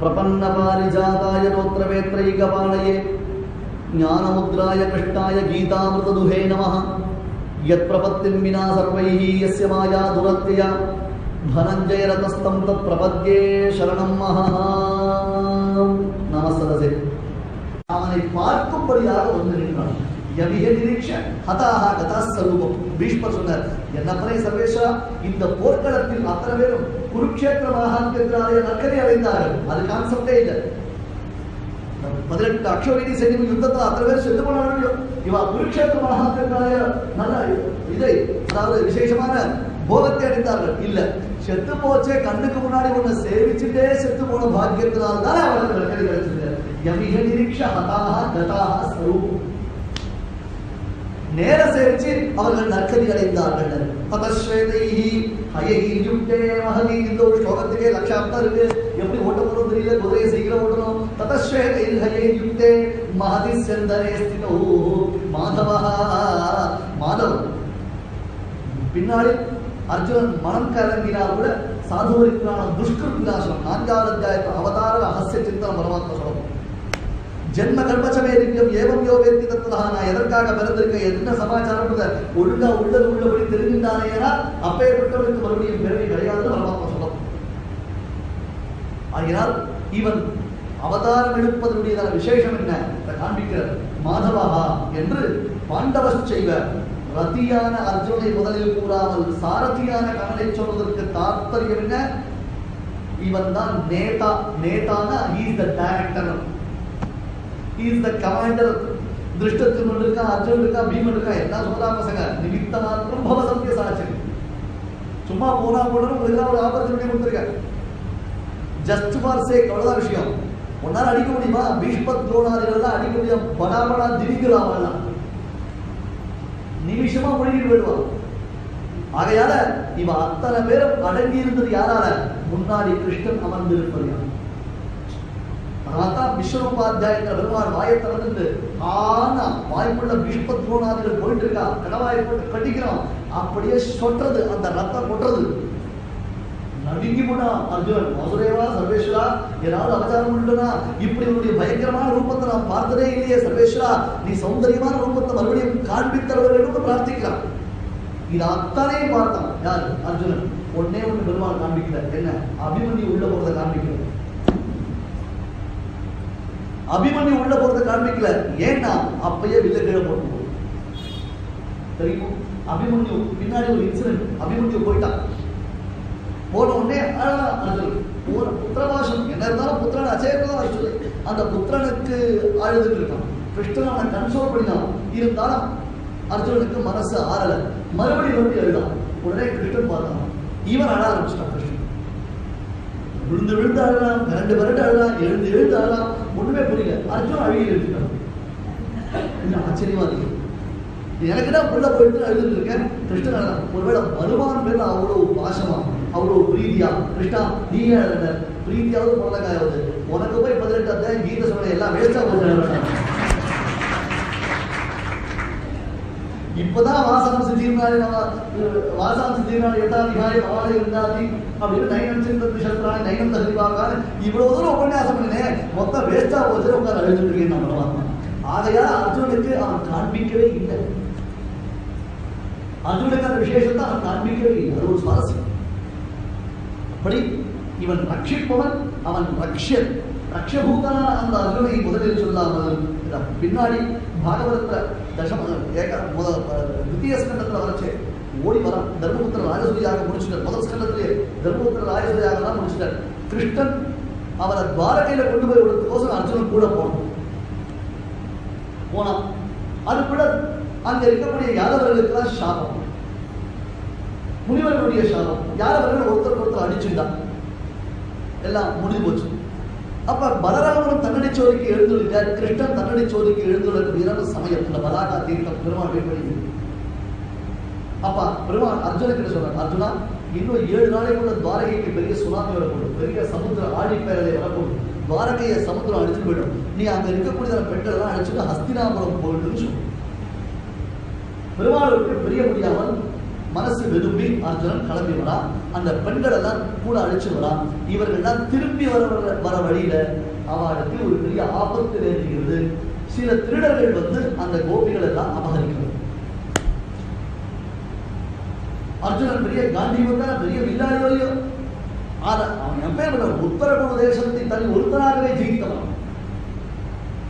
பிரபன்ன பாரிஜாதாய தோத்திரவேத்ரைகபாணயே ஞானமுத்ராய கிருஷ்ணாய கீதாமிருததுஹே நமः யத் பிரபத்தின் வினா சர்வைः யஸ்ய மாயா துரத்யா தனஞ்சயரதஸ்தம் தத் பிரபத்யே சரணம் மகா நமஸ்ததே அவனை பார்க்கும்படியாக வந்து நின்றான் யவிய நிரீட்ச ஹதாக கதாஸ்வரூபம் பீஷ்மர் சொன்னார் என்னப்பனை சர்வேஷா இந்த போர்க்களத்தில் அத்தனை பேரும் குருக்ஷேத்திர மகாத்மியத்தினாலே நற்கரை அடைந்தார்கள் அது கான்செப்டே இல்லை. பதினெட்டு அக்ஷோகினி சைனியம் யுத்தத்தில் அத்தனை பேர் செத்து போனாங்க இவா குருக்ஷேத்திர மகாத்மியத்தினாலே நல்ல இதை அதாவது விசேஷமான போகத்தை அடைந்தார்கள். இல்ல செத்து போச்சே கண்ணுக்கு முன்னாடி ஒண்ணு சேவிச்சுட்டே செத்து போன பாக்கியத்தினால தான் அவளுக்கு நற்கரை கிடைச்சது யமிக நிரீட்ச ஹதாக கதாக ஸ்வரூபம். நேர சேவிச்சு அவர்கள் நற்கதி அடைந்தார்கள் தபஸ்வேதைஹி ஹயஹி யுக்தே மகதி இந்த ஒரு ஸ்லோகத்துக்கே லட்சார்த்தம் இருக்கு எப்படி ஓட்ட போறோம் தெரியல குதிரையை சீக்கிரம் ஓட்டணும். ததஸ்வேதை ஹயே யுக்தே மகதி செந்தரே ஸ்திதோ. மாதவா மாதவ். பின்னாடி அர்ஜுனன் மனம் கலங்கினால் கூட சாதுவரிக்கான துஷ்கிருத் விநாசனம் நான்காவது அத்தியாயத்தில் அவதார ரகசிய சிந்தனம் பரமாத்மா சொல்லணும் ஜென்ம கல்பச்சமே இருக்கும் யோகேத்தி தத்துவா நான் எதற்காக பிறந்திருக்கேன் என்ன சமாச்சாரம் ஒழுங்கா உள்ளது உள்ளபடி தெரிஞ்சின்றானேனா அப்பேற்பட்டவனுக்கு மறுபடியும் பிறவி கிடையாது பரமாத்மா சொல்லும் ஆகினால் இவன் அவதாரம் எடுப்பதனுடையதான விசேஷம் என்ன? காண்பிக்கிறார். மாதவாகா என்று பாண்டவ செய்வ ரத்தியான அர்ஜுனை முதலில் கூறாமல் சாரதியான கண்ணனை சொல்வதற்கு தாற்பயம் என்ன? இவன் தான் நேதா நேதானா? Is the director is the commander திருஷ்டத்தில் இருக்கா அர்ஜுன் இருக்கா பீமன் இருக்கா என்ன சொல்றா பசங்க நிமித்த மாத்திரம் பவ சத்திய சாட்சி சும்மா போனா போடணும் உங்களுக்கு ஒரு ஆப்பர்ச்சுனிட்டி கொடுத்துருக்கேன் ஜஸ்ட் ஃபார் சேக் அவ்வளவுதான் விஷயம் உன்னால அடிக்க முடியுமா பீஷ்பத் துரோணாதிகள் அடிக்க முடியும் படா படா திரிக்கலாம் அவெல்லாம் நிமிஷமா முழுகிட்டு போயிடுவான் ஆகையால இவன் அத்தனை பேரும் அடங்கி இருந்தது யாரால முன்னாடி கிருஷ்ணன் அமர்ந்திருப்பது யார் ராதா விஸ்வரூபாத்தியாயங்கிற பெருமான் வாயை திறந்து ஆனா வாய்ப்புள்ள பீஷ்ம துரோணாதிகள் போயிட்டு இருக்கா கடவாயை போட்டு கட்டிக்கிறோம் அப்படியே சொட்டுறது அந்த ரத்தம் கொட்டுறது நடுங்கி போனா அர்ஜுனன் மதுரேவா சர்வேஸ்வரா ஏதாவது அவதாரம் உண்டுனா இப்படி உன்னுடைய பயங்கரமான ரூபத்தை நான் பார்த்ததே இல்லையே சர்வேஸ்வரா நீ சௌந்தரியமான ரூபத்தை மறுபடியும் காண்பித்தவர்கள் பிரார்த்திக்கிறான் இது அத்தனையும் பார்த்தான் யார் அர்ஜுனன் ஒன்னே ஒன்று பெருமாள் காண்பிக்கல என்ன அபிமன்யு உள்ள போறதை காண்பிக்கல அபிமன்யு உள்ள போறது காண்பிக்கல. ஏன்னா அப்பயே வில்ல கீழே போட்டு தெரியுமோ? அபிமன்யு பின்னாடி ஒரு இன்சிடென்ட் அபிமன்யு போயிட்டான் போன உடனே அழகான் ஒரு புத்திரபாஷம் என்ன இருந்தாலும் புத்திரன் அச்சயப்பதான் வச்சு அந்த புத்திரனுக்கு அழுதுட்டு இருக்கான். கிருஷ்ணன் கன்சோல் பண்ணினான். இருந்தாலும் அர்ஜுனனுக்கு மனசு ஆறல. மறுபடியும் வந்து எழுதான். உடனே கிருஷ்ணன் பார்த்தான். இவன் அழ ஆரம்பிச்சிட்டான் கிருஷ்ணன். விழுந்து விழுந்து அழலாம் மிரண்டு மிரண்டு அழலாம் எழுந்து எழுந்து அழலாம் ஒண்ணுமே புரியல. அர்ஜுன் அழுகி எழுதிட்டான் இது ஆச்சரியமா இருக்கு எனக்கு தான் உள்ள போயிட்டு அழுதுட்டு இருக்கேன். கிருஷ்ணன் ஒருவேளை வருமானம் பேர் அவ்வளவு பாசமா அவ்வளவு பிரீதியா? கிருஷ்ணா நீ ஏன் அழுத? உனக்கு போய் பதினெட்டு அத்தியாயம் கீத சொன்ன எல்லாம் வேஸ்டா போச்சு. இப்பதான் வாசாம்சி தீர்மானி நம்ம வாசாம்சி தீர்மானி எட்டாதிகாரி நவாலி இருந்தாதி அப்படின்னு நைனம் சிந்தத்து சத்ராணி நைனம் தகுதிவாகான்னு இவ்வளவு தூரம் உபன்யாசம் பண்ணினேன் மொத்தம் வேஸ்டா போச்சு உட்கார அழுதுட்டு இருக்கேன் நம்ம பரமாத்மா ஆகையால் அர்ஜுனுக்கு அவன் காண்பிக்கவே இல்லை அர்ஜுனுக்கு அந்த விசேஷத்தை அவன் காண்பிக்கவே இல்லை அது ஒரு சுவாரஸ்யம் அப்படி இவன் ரட்சிப்பவன் அவன் ரக்ஷன் ரக்ஷபூதனா அந்த அர்ஜுனை முதலில் சொல்லாமல் பின்னாடி பாகவதத்துல தசம ஏக முதல் தித்திய ஸ்கந்தத்துல வரச்சே ஓடி வரான் தர்மபுத்திர ராஜசூரியாக முடிச்சுட்டார் முதல் ஸ்கண்டத்திலே தர்மபுத்திர ராஜசூரியாக தான் முடிச்சுட்டார் கிருஷ்ணன் அவரை துவாரகையில கொண்டு போய் விடுறதுக்கோசரம் அர்ஜுனன் கூட போனான் போனான் கூட அங்க இருக்கக்கூடிய யாதவர்களுக்கெல்லாம் சாபம் முனிவர்களுடைய சாபம் யாதவர்கள் ஒருத்தருக்கு ஒருத்தர் அடிச்சுட்டான் எல்லாம் முடிஞ்சு போச்சு. அப்ப பலராமன் தன்னடி சோதிக்கு எழுந்துள்ளார் கிருஷ்ணன் தன்னடி சோதிக்கு எழுந்துள்ள சமயம் இந்த பலாகா தீர்த்தம் பெருமாள் வேண்டி அப்பா பெருமாள் அர்ஜுனுக்கு சொல்றார் அர்ஜுனா இன்னும் ஏழு நாளைக்குள்ள துவாரகைக்கு பெரிய சுனாமி வரக்கூடும். பெரிய சமுத்திர ஆடி பேரலை வரக்கூடும். துவாரகையை சமுத்திரம் அடிச்சுட்டு போயிடும். நீ அங்க இருக்கக்கூடிய பெண்கள் எல்லாம் அழிச்சுட்டு ஹஸ்தினாபுரம் போயிட்டுன்னு பெருமாளுக்கு பிரிய முடியாமல் மனசு வெதும்பி அர்ஜுனன் கிளம்பி வரான் அந்த பெண்கள் எல்லாம் கூட அழைச்சு வரான் இவர்கள்லாம் திரும்பி வர வர- வழியில அவளுக்கு ஒரு பெரிய ஆபத்து நேர்கிறது சில திருடர்கள் வந்து அந்த கோபிகள் எல்லாம் அபகரிக்கிறது. அர்ஜுனன் பெரிய காந்தி தான் பெரிய வில்லாயோ இல்லையோ ஆனா அவன் எப்பேற்பட்ட உத்தரகுரு தேசத்தை தனி ஒருத்தனாகவே ஜெயித்தவன்.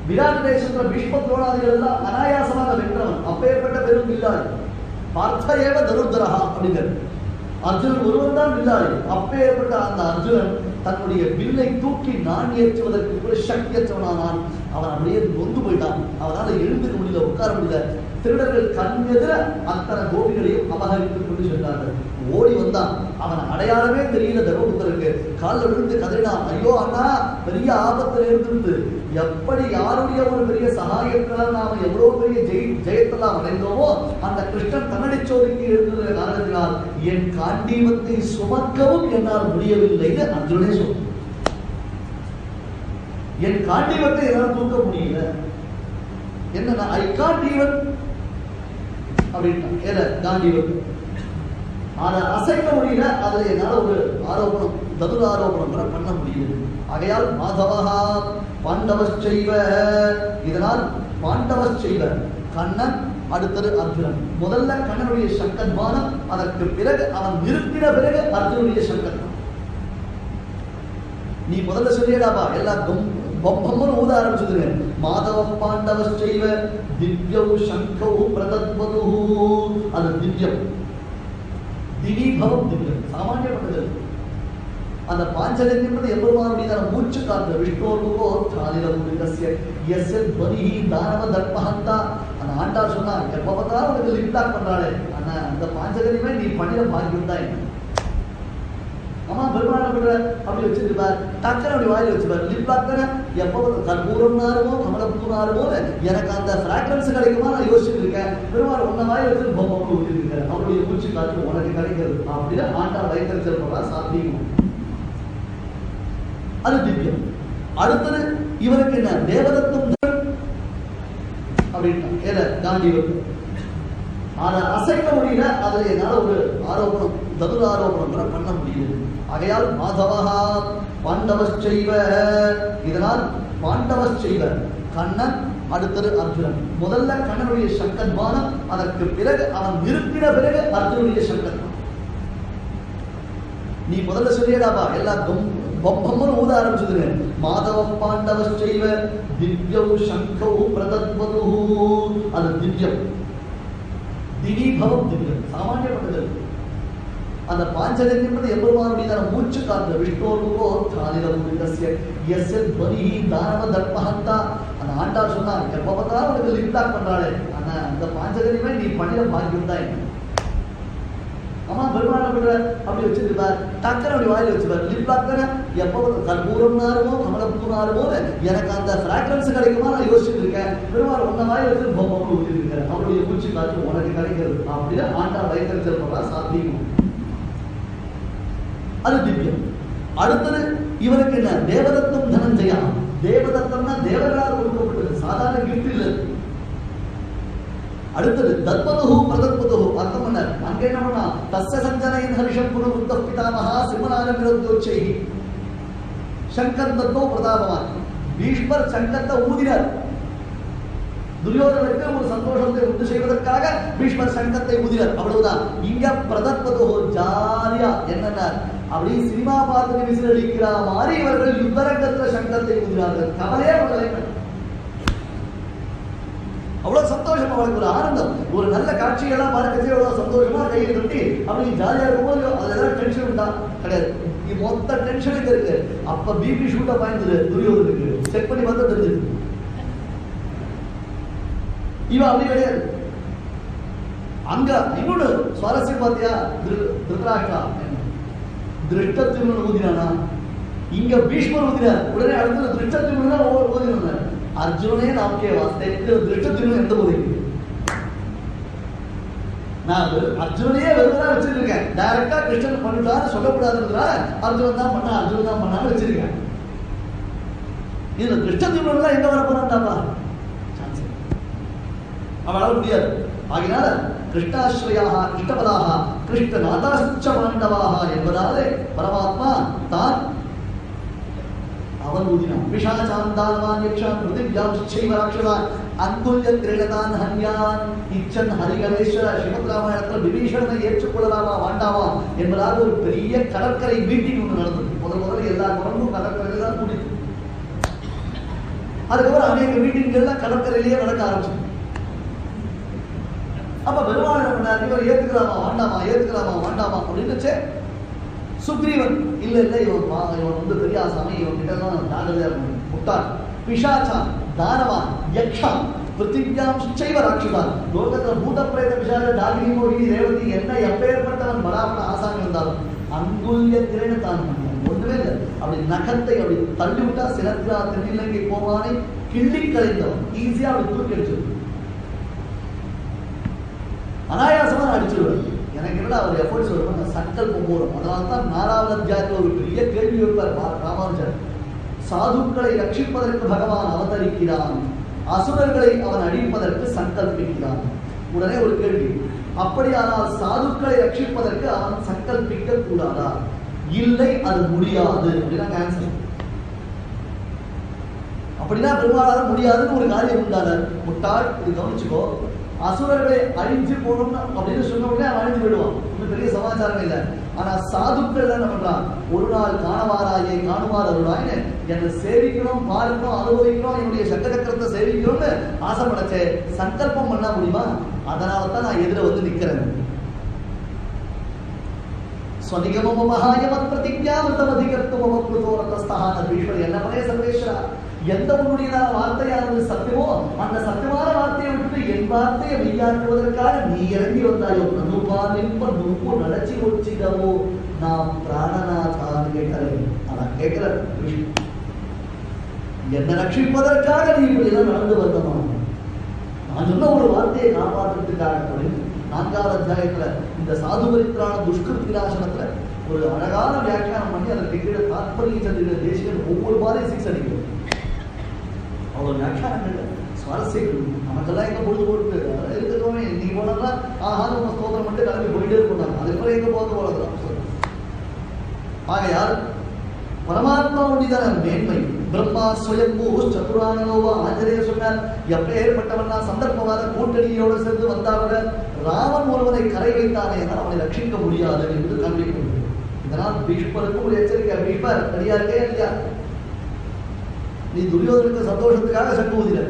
விராட் தேசத்துல பீஷ்ம துரோணாதிகள் எல்லாம் அனாயாசமாக வென்றவன். அப்பேற்பட்ட பெரும் வில்லாளி. பார்த்த ஏவ தருத்தரஹா அப்படிங்கிறது. அர்ஜுனன் ஒருவன் தான் வில்லாளி அப்பேற்பட்ட அந்த அர்ஜுனன் தன்னுடைய வில்லை தூக்கி நான் ஏற்றுவதற்கு கூட சக்தியற்றவனானான் அவன் அப்படியே நொந்து போயிட்டான். அவனால் எழுந்துக்க முடியல உட்கார முடியல. திருடர்கள் கண்ணெதிர அத்தனை கோபிகளையும் அபகரித்துக் கொண்டு சென்றார்கள். ஓடி வந்தான். அவன் அடையாளமே தெரியல தர்மபுத்தருக்கு காலில் விழுந்து கதறினான். ஐயோ அண்ணா பெரிய ஆபத்துல இருந்திருந்து எப்படி யாருடைய ஒரு பெரிய சகாயத்தினால் நாம எவ்வளவு பெரிய ஜெய் ஜெயத்தெல்லாம் அடைந்தோமோ அந்த கிருஷ்ணன் கண்ணடி சோதிக்கு இருந்தது காரணத்தினால் என் காண்டீபத்தை சுமக்கவும் என்னால் முடியவில்லைன்னு அர்ஜுனே சொன்னான். என் காண்டீபத்தை என்னால் தூக்க முடியல. என்ன ஐ காண்ட் ஈவன் அப்படின்ட்டான். ஏல காண்டீவன் ஆனா அசைக்க முடியல. அதுல என்னால ஒரு ஆரோபணம் ததுர ஆரோபணம் கூட பண்ண முடியுது. ஆகையால் மாதவஹா பாண்டவஸ் செய்வ. இதனால் பாண்டவஸ் செய்வ. கண்ணன் அடுத்தது அர்ஜுனன். முதல்ல கண்ணனுடைய சங்கன்மானம் அதற்கு பிறகு அவன் நிறுத்தின பிறகு அர்ஜுனுடைய சங்கன்மானம் நீ முதல்ல சொல்லியடாப்பா எல்லாம் கம் ஊத ஆரம்பிச்சதுங்க. மாதவ பாண்டவ செய்வ திவ்யவு சங்கவு பிரதத்வது அது திவ்யம். திடீபவம் திவ்யம். சாமானியப்பட்டது அந்த பாஞ்சஜன்யம்ன்றது எவ்வளவு மூச்சு காத்து விஷ்ணோர்முகோ காலிலம் எஸ் எஸ்ய துவனிஹி தானவ தர்மஹந்தா. அந்த ஆண்டாள் சொன்னா எப்ப பார்த்தாலும் உனக்கு லிப்டாக் பண்றாளே. ஆனா அந்த பாஞ்சலியுமே நீ பண்ணிட பாக்கியம் தான் அம்மா பெருமாள் பண்ற அப்படி வச்சிருப்பார் டக்குன்னு அப்படி வாயில் வச்சுப்பார் லிப் லாக் தானே? எப்போ கற்பூரம் நாருமோ கமலப்பூ நாருமோ எனக்கு அந்த ஃப்ராக்ரன்ஸ் கிடைக்குமா? நான் யோசிச்சுட்டு இருக்கேன். பெருமாள் உன்ன வாயில் வச்சு பொம்மை ஊற்றிருக்காரு அவருடைய மூச்சு காற்று உனக்கு கிடைக்கிறது. அப்படின்னு ஆண்டா வயிற்றுச்சல் போடுறா சாத்தியம்? அது திவ்யம். அடுத்தது இவருக்கு என்ன? தேவதத்துவம் அப்படின்னா ஏல காந்திவர் ஆனா அசைக்க முடியல அதுல என்னால ஒரு ஆரோபணம் ததுர கூட பண்ண முடியுது. ஆகையால் மாதவஹா பாண்டவஸ் இதனால் பாண்டவஸ் கண்ணன் அடுத்தது அர்ஜுனன். முதல்ல கண்ணனுடைய சங்கன்மானம் அதற்கு பிறகு அவன் நிறுத்தின பிறகு அர்ஜுனுடைய சங்கன்மானம் நீ முதல்ல சொல்லியடாப்பா எல்லாம் கம் பொம்மன்னு ஊத ஆரம்பிச்சதுங்க மாதவ பாண்டவ செய்வ திவ்யவு சங்கவு பிரதத்வது அது திவ்யம். திடீபவம் திவ்யம். சாமானியப்பட்டது. அந்த பாஞ்சஜன்யம்ன்றது எவ்வளவு மூச்சு காற்று விஷ்ணோர்முகோ தானிதம் விதஸ்ய எஸ்ய துவனிஹி தானவ தர்மஹந்தா. அந்த ஆண்டார் சொன்னார் எப்ப பார்த்தாலும் உனக்கு லிப்டாக் பண்றாளே ஆனா அந்த பாஞ்சஜன்யமே நீ பண்ணிட பாக்கியம் தான் எனக்கு பெருமாள் பண்ற அப்படி வச்சிருப்பார் டக்குன்னு அப்படி வாயில் வச்சுப்பார் லிப்லாக் தானே? எப்போ கற்பூரம் நாருமோ கமலப்பூ நாருமோ? எனக்கு அந்த ஃப்ராக்ரன்ஸ் கிடைக்குமா? நான் யோசிச்சுட்டு இருக்கேன். பெருமாள் உன்ன வாயில் வச்சு பொம்மை ஊற்றிருக்காரு அவருடைய பூச்சி காற்று உனக்கு கிடைக்கிறது. அப்படின்னு ஆண்டா வைத்தறிச்சல் பண்ணா சாத்தியம்? அது திவ்யம் அடுத்தது இவருக்கு என்ன? தேவதத்தம் தனஞ்சயா தேவதத்தம்னா தேவர்களால் கொடுக்கப்பட்டது. சாதாரண கிஃப்ட் இல்லை அடுத்தது தத்மதுகு பிரதத்மதுகு அர்த்தம் என்ன? அங்க என்ன பண்ணா? தஸ்ய சஞ்சனையின் ஹரிஷம் குரு உத்த பிதாமகா சிம்மனாக விரோத்தியோச்சை சங்கர் தத்தோ பிரதாபவான். பீஷ்மர் சங்கத்தை ஊதினார். துரியோதனருக்கு ஒரு சந்தோஷத்தை உண்டு செய்வதற்காக பீஷ்மர் சங்கத்தை ஊதினார். அவ்வளவுதான். இங்க பிரதத்மதோ ஜாலியா என்னன்னா அப்படி சினிமா பார்த்து விசில் அடிக்கிற மாதிரி இவர்கள் யுத்தரங்கத்துல சங்கத்தை ஊதினார்கள். கவலையே படலை அவ்வளவு சந்தோஷம் அவளுக்கு ஒரு ஆனந்தம். ஒரு நல்ல காட்சியெல்லாம் பார்க்கறதே அவ்வளவு சந்தோஷமா கையை தட்டி அப்படி ஜாலியா இருக்கும்போது அதுல ஏதாவது டென்ஷன் உண்டா? கிடையாது. மொத்த டென்ஷன் இருக்கு. அப்ப பிபி ஷூட்டா பாய்ந்தது துரியோதனுக்கு. செக் பண்ணி பார்த்தா தெரிஞ்சிருக்கு. இவன் அப்படி கிடையாது. அங்க இன்னொன்னு சுவாரஸ்யம் பார்த்தியா? திரு- திருஷ்டத்தின் ஊதினானா? இங்க பீஷ்மர் ஊதினார் உடனே அடுத்தது திருஷ்டத்தின் ஊதினார் அர்ஜுனே நாமக்கே வாஸ்தே திருஷ்டத்தின் எந்த ஊதிக்கு நான் அர்ஜுனையே வெறுதான் வச்சிருக்கேன். டைரக்டா கிருஷ்ணன் பண்ணிட்டாரு சொல்லக்கூடாதுன்றா அர்ஜுனன் தான் பண்ணா அர்ஜுனன் தான் பண்ணான்னு வச்சிருக்கேன். இதுல கிருஷ்ணத்தின் எங்க வர போறான்டாப்பா இல்லை. அவளால முடியாது. ஆகினால கிருஷ்ணாஸ்ரயாக கிருஷ்ணபதாக கிருஷ்ண நாதாச்ச பாண்டவாக என்பதாலே பரமாத்மா தான் அவன் ஊதினான். விஷாச்சாந்தால்வான் யக்ஷான் பிருத்திவ்யாம் செய்வ ராட்சசான் அங்குல்ய கிரீடதான் ஹன்யான் இச்சன் ஹரிகணேஸ்வர ஸ்ரீமத் ராமாயணத்தில் விபீஷணனை ஏற்றுக்கொள்ளலாமா வாண்டாமா என்பதாக ஒரு பெரிய கடற்கரை மீட்டிங் ஒன்று நடந்தது. முதல் முதல்ல எல்லா குரங்கும் கடற்கரையில் தான் கூடிட்டு அதுக்கப்புறம் அநேக மீட்டிங்கெல்லாம் கடற்கரையிலேயே நடக்க ஆரம்பிச்சு அப்ப பெருமாள் பண்ணார்? இவர் ஏத்துக்கலாமா வேண்டாமா ஏத்துக்கலாமா வேண்டாமா அப்படின்னு சுக்ரீவன் இல்ல இல்ல இவன் இவன் வந்து பெரிய ஆசாமி இவன் கிட்ட எல்லாம் ஜாகிரதையா முட்டான் பிஷாச்சான் தானவான் யக்ஷான் பிருத்திவியாம் சுச்சைவ ராட்சசான் லோகத்துல பூத பிரேத பிசாச டாகினி மோகினி ரேவதி என்ன எப்பேற்பட்டவன் பராமர ஆசாமி வந்தாலும் அங்குல்ய திறனை தான் ஒன்றுமே இல்லை. அப்படி நகத்தை அப்படி தள்ளி விட்டா சிலத்திரா தென்னிலங்கை போவானே கிள்ளி கலைந்தவன். ஈஸியா அப்படி தூக்கி அனாயாசமாக நான் அடிச்சிருவேன். எனக்கு என்ன அவர் எஃபர்ட்ஸ் வருவாங்க சங்கல்பம் போடும் அதனால தான் நாலாவது அத்தியாயத்தில் ஒரு பெரிய கேள்வி வைப்பார் ராமானுஜர். சாதுக்களை ரட்சிப்பதற்கு பகவான் அவதரிக்கிறான். அசுரர்களை அவன் அழிப்பதற்கு சங்கல்பிக்கிறான் உடனே ஒரு கேள்வி. அப்படியானால் சாதுக்களை ரட்சிப்பதற்கு அவன் சங்கல்பிக்க கூடாதா இல்லை அது முடியாது. அப்படின்னா ஆன்சர் அப்படின்னா பெரும்பாலான முடியாதுன்னு ஒரு காரியம் உண்டான முட்டாள் இது கவனிச்சுக்கோ. அசுரர்களை அழிஞ்சு போகணும் அப்படின்னு சொன்ன உடனே அவன் அழிஞ்சு விடுவான் ஒன்றும் பெரிய சமாச்சாரம் இல்லை. ஆனா சாதுக்கள் என்ன பண்றான்? ஒரு நாள் காணவாராயே காணுவார் அருளாயின்னு என்னை சேவிக்கணும் பார்க்கணும் அனுபவிக்கணும் என்னுடைய சக்கரக்கரத்தை சேவிக்கணும்னு ஆசைப்படச்சே சங்கல்பம் பண்ண முடியுமா? அதனால தான் நான் எதிர வந்து நிக்கிறேன். மம பிரதிஜாமிருதமதிகர்த்துமமப்ளுதோரதஸ்தஹான ஈஸ்வரி என்ன பண்ணே சர்வேஸ்வரா? எந்த உன்னுடைய வார்த்தையானது சத்தியமோ அந்த சத்தியமான வார்த்தையை விட்டு என் வார்த்தையை மெய்யாக்குவதற்காக நீ இறங்கி வந்தாயோ நனுபா நிற்ப நுப்பு நடச்சி ஒச்சிடவோ நாம் பிராணநாதான் கேட்கலை. ஆனா கேட்கிற என்னை ரட்சிப்பதற்காக நீ இப்படி நடந்து வந்தமா? நான் சொன்ன ஒரு வார்த்தையை காப்பாற்றுறதுக்காக அப்படின்னு நான்காவது அத்தியாயத்துல இந்த சாது பரித்திரான துஷ்கிருத் விலாசனத்துல ஒரு அழகான வியாக்கியானம் பண்ணி அதற்கு கீழே தாத்பரிய சந்திர தேசிகன் ஒவ்வொரு மாதிரி சிக்ஸ் அடிக்கும். அவ்வளவு வியாக்கியானங்கள் சுவாரஸ்யங்கள் நமக்கெல்லாம் எங்கே பொழுது போட்டு இருக்கட்டும். நீ போனதா ஆஹா நம்ம ஸ்தோத்திரம் மட்டும் கிளம்பி போயிட்டே இருக்கணும் அதுக்கப்புறம் எங்கே போக போறதுலாம் ஆகையால் பரமாத்மாவுடையதான மேன்மை. பிரம்மா சுயம்பூ சதுரானோவா ஆஞ்சநேயர் சொன்னார் எப்பேற்பட்டவனா சந்தர்ப்பவாத கூட்டணியோடு சேர்ந்து வந்தாவிட ராமன் ஒருவனை கரை வைத்தானே ஆனால் அவனை ரட்சிக்க முடியாது என்று காண்பிக்கும் இதனால் பீஷ்மருக்கும் ஒரு எச்சரிக்கை. பீஷ்மர் சரியா இருக்கே இல்லையா? நீ துரியோதனுக்கு சந்தோஷத்துக்காக சங்கு ஊதின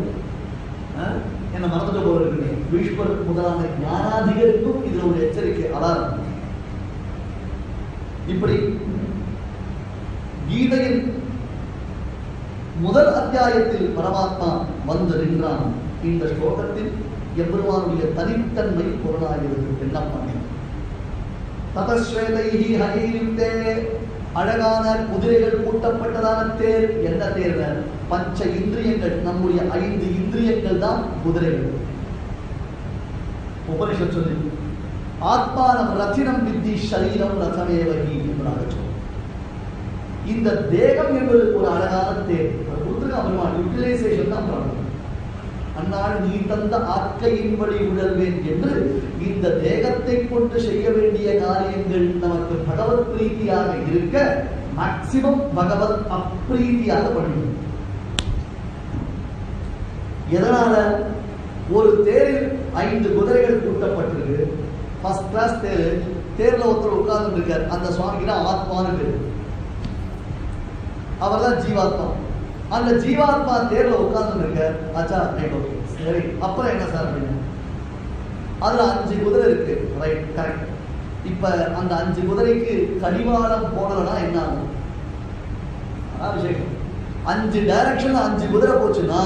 என்ன மறந்துட்டு போல நீ. பீஷ்மர் முதலான ஞானாதிகருக்கும் இதுல ஒரு எச்சரிக்கை அலாரம் இப்படி கீதையின் முதல் அத்தியாயத்தில் பரமாத்மா வந்து நின்றான். இந்த ஸ்லோகத்தில் எம்பெருமானுடைய தனித்தன்மை பொருளாகிறது என்னப்பா ததஸ்வேதைஹி ஹரியுக்தே அழகான குதிரைகள் கூட்டப்பட்டதான தேர் என்ன தேர்தல் பஞ்ச இந்திரியங்கள் நம்முடைய ஐந்து இந்திரியங்கள் தான் குதிரைகள். உபனிஷத் சொல்லி ஆத்மானம் ரத்தினம் வித்தி சரீரம் ரதமேவகி என்பதாக சொல்லும் இந்த தேகம் என்பது ஒரு அழகான தேர் அது கொடுத்துருக்க பெருமாள். யூட்டிலைசேஷன் தான் பண்ணணும். அன்னால் நீ தந்த ஆக்கையின்படி உழல்வேன் என்று இந்த தேகத்தை கொண்டு செய்ய வேண்டிய காரியங்கள் நமக்கு பகவத் பிரீத்தியாக இருக்க மேக்சிமம் பகவத் அப்ரீதியாக பண்ணுவோம் எதனால? ஒரு தேரில் ஐந்து குதிரைகள் கூட்டப்பட்டிருக்கு ஃபர்ஸ்ட் கிளாஸ் தேர். தேர்ல ஒருத்தர் உட்கார்ந்து இருக்கார் அந்த சுவாமிக்கு தான் ஆத்மான்னு பேரு. அவர் தான் ஜீவாத்மா. அந்த ஜீவாத்மா தேர்ல உட்கார்ந்து இருக்கார் அச்சா ரைட் ஓகே சரி அப்புறம் என்ன சார் அப்படின்னு? அதுல அஞ்சு குதிரை இருக்கு. ரைட் கரெக்ட் இப்ப அந்த அஞ்சு குதிரைக்கு கடிவாளம் போடலன்னா என்ன ஆகும்? அதான் அஞ்சு டைரக்ஷன்ல அஞ்சு குதிரை போச்சுன்னா